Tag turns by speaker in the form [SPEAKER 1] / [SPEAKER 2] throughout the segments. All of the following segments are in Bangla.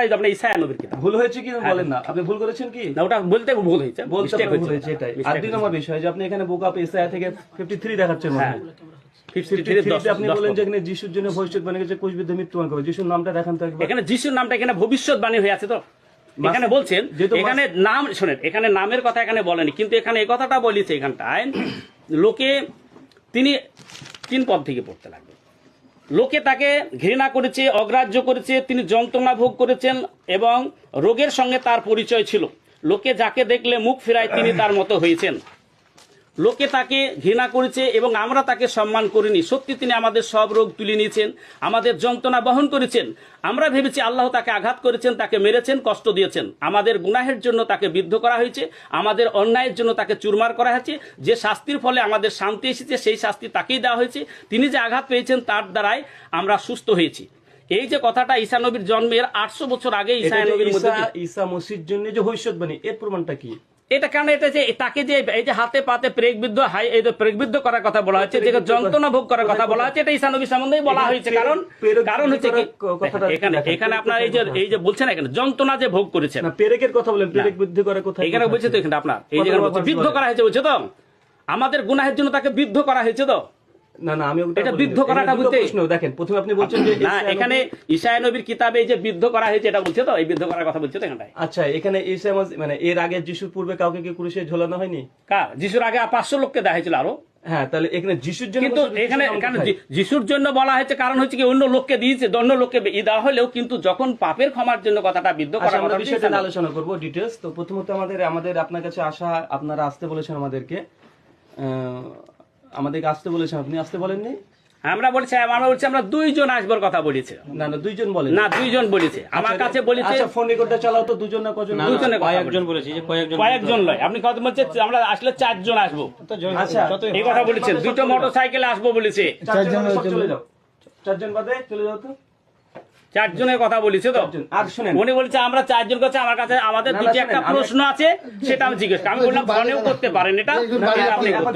[SPEAKER 1] এটা ইসায়া নবীর কিতাব।
[SPEAKER 2] ভুল হয়েছে কি বলেন না? আপনি ভুল করেছেন কি?
[SPEAKER 1] না ওটা বলতে ভুল হয়েছে।
[SPEAKER 2] বলতে ভুল
[SPEAKER 1] হয়েছে।
[SPEAKER 2] এটাই। আর দুই নম্বর বিষয় যে আপনি এখানে বোক আপ থেকে ফিফটি থ্রি দেখাচ্ছেন হয়।
[SPEAKER 1] 53
[SPEAKER 2] 53
[SPEAKER 1] দশ-
[SPEAKER 2] তে আপনি বলেন যে এখানে যিশুর জন্য ভবিষ্যৎবাণী করেছে কুশবিদ্ধ মৃত্যুবান করবে যিশুর নামটা দেখান তো
[SPEAKER 1] এখানে যিশুর নামটা এখানে ভবিষ্যৎবাণী হয়ে আছে তো। এখানে বলছেন
[SPEAKER 2] যেহেতু
[SPEAKER 1] এখানে নাম শোনেন এখানে নামের কথা এখানে বলেনি কিন্তু এখানে এই কথাটা বলেছে এখানটায় লোকে তিনি তিন পদ থেকে পড়তে লাগবে লোকে তাকে ঘৃণা করেছে, অগ্রাহ্য করেছে, তিনি যন্ত্রণা ভোগ করেছেন এবং রোগের সঙ্গে তার পরিচয় ছিল। লোকে যাকে দেখলে মুখ ফেরায় তিনি তার মতো হয়েছেন। লোকে তাকে ঘৃণা করেছে এবং আমরা তাকে সম্মান করিনি। সত্যি তিনি আমাদের সব রোগ তুলে নিয়েছেন আমাদের যন্ত্রণা বহন করেছেন। আমরা ভেবেছি আল্লাহ তাকে আঘাত করেছেন তাকে মেরেছেন কষ্ট দিয়েছেন। আমাদের গুনাহের জন্য তাকে বিদ্ধ করা হয়েছে আমাদের অন্যায়ের জন্য তাকে চুরমার করা হয়েছে। যে শাস্তির ফলে আমাদের শান্তি এসেছে সেই শাস্তি তাকেই দেওয়া হয়েছে। তিনি যে আঘাত পেয়েছেন তার দ্বারাই আমরা সুস্থ হয়েছি। এই যে কথাটা ঈসা নবীর জন্মের আটশো বছর আগে ঈসা নবীর মধ্যে
[SPEAKER 2] ঈসা মসির জন্য যে ভবিষ্যৎবাণী এর প্রমাণটা কি?
[SPEAKER 1] এটা কেন এটা যে তাকে যে এই যে হাতে পাতে প্রেগবিদ্ধ হাই এই যে প্রেগবিদ্ধ করার কথা বলা হচ্ছে যে যন্ত্রণা ভোগ করার কথা বলা হচ্ছে এটা ঈসানবী সম্বন্ধেই বলা হয়েছে। কারণ কারণ হচ্ছে কি এখানে এখানে আপনার এই যে এই যে বলছেন এখানে যন্ত্রণা যে ভোগ করেছেন।
[SPEAKER 2] না পেরেকের কথা বলেন পেরেক বৃদ্ধি করার কথা
[SPEAKER 1] এখানে বলছে তো এখানে আপনার এই যে বলছে বিদ্ধ করা হয়েছে বলছে তো? আমাদের গুনাহের জন্য তাকে বিদ্ধ করা হয়েছে তো?
[SPEAKER 2] না না আমি
[SPEAKER 1] এটা বিদ্ধ করাটা
[SPEAKER 2] এখানে প্রশ্ন দেখেন প্রথমে আপনি বলছেন যে
[SPEAKER 1] না এখানে ঈশায় নবীর কিতাবে এই যে বিদ্ধ করা হয়েছে এটা বলছে তো? এই বিদ্ধ করার কথা বলছে তো এখানটায়?
[SPEAKER 2] আচ্ছা এখানে মানে এর আগে যিশুর পূর্বে কাউকে কি ক্রুশে ঝোলানো হয়নি?
[SPEAKER 1] কার? যিশুর আগে পাঁচশো লোককে দেখা হয়েছিল আরও?
[SPEAKER 2] হ্যাঁ তাহলে এখানে যিশুর জন্য
[SPEAKER 1] কিন্তু এখানে
[SPEAKER 2] যিশুর
[SPEAKER 1] বলা হয়েছে কারণ হচ্ছে কি অন্য লোককে দিয়েছে অন্য লোককে ই দেওয়া হলেও কিন্তু যখন পাপের ক্ষমার জন্য কথাটা বিদ্ধ
[SPEAKER 2] আচ্ছা
[SPEAKER 1] করা
[SPEAKER 2] আমরা বিষয়টা আলোচনা করব ডিটেলস তো প্রথমত আমাদের আমাদের আপনার কাছে আসা আপনারা আসতে বলেছেন আমাদেরকে। আহ, আমাদেরকে আসতে বলেছেন আপনি আসতে বলেননি?
[SPEAKER 1] আমরা বলছি আমরা বলছি আমরা দুইজন আসবার কথা বলেছে।
[SPEAKER 2] না না দুইজন বলে
[SPEAKER 1] না দুইজন বলেছে। আমার কাছে বলেছে
[SPEAKER 2] আচ্ছা ফোন রেকর্ডটা চালাও তো দুজন না কজন?
[SPEAKER 1] দুজনে না
[SPEAKER 3] কয়েকজন
[SPEAKER 1] বলেছে।
[SPEAKER 3] যে কয়েকজন
[SPEAKER 1] কয়েকজন লয়। আপনি কত বলছে আমরা আসলে চারজন আসব।
[SPEAKER 2] আচ্ছা।
[SPEAKER 1] এই কথা বলেছে দুটো মোটর সাইকেলে আসব বলেছে।
[SPEAKER 2] চারজন চলে যাও। চারজন বাদে চলে যাও তো।
[SPEAKER 1] চারজনের কথা বলেছে তো উনি বলছে আমরা চারজন কাছে আমার কাছে আমাদের
[SPEAKER 2] না, না,
[SPEAKER 1] দুটি একটা প্রশ্ন আছে সেটা আমি জিজ্ঞেস আমি বললাম ফোনেও করতে পারেন এটা।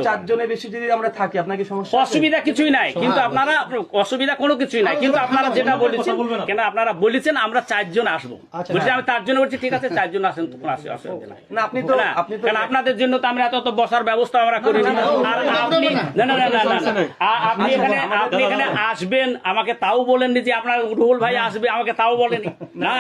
[SPEAKER 2] চারজনের বেশি যদি আমরা থাকি আপনাকে সমস্যা
[SPEAKER 1] অসুবিধা কিছুই নাই কিন্তু আপনারা অসুবিধা কোনো কিছুই নাই কিন্তু আপনারা যেটা বলেছেন কেন আপনারা বলেছেন আমরা চারজন আসব বলছি আমি তার জন্য বলছি ঠিক আছে চারজন আসেন কোনো আসে- অসুবিধা নাই
[SPEAKER 2] না আপনি তো
[SPEAKER 1] কারণ আপনাদের জন্য তো আমরা এত তো বসার ব্যবস্থা আমরা করিনি আর আপনি না না না না না, না আপনি এখানে আপনি এখানে আসবেন আমাকে তাও বলেননি যে আপনার রুহুল ভাই আসবে আমাকে তাও বলেনি। না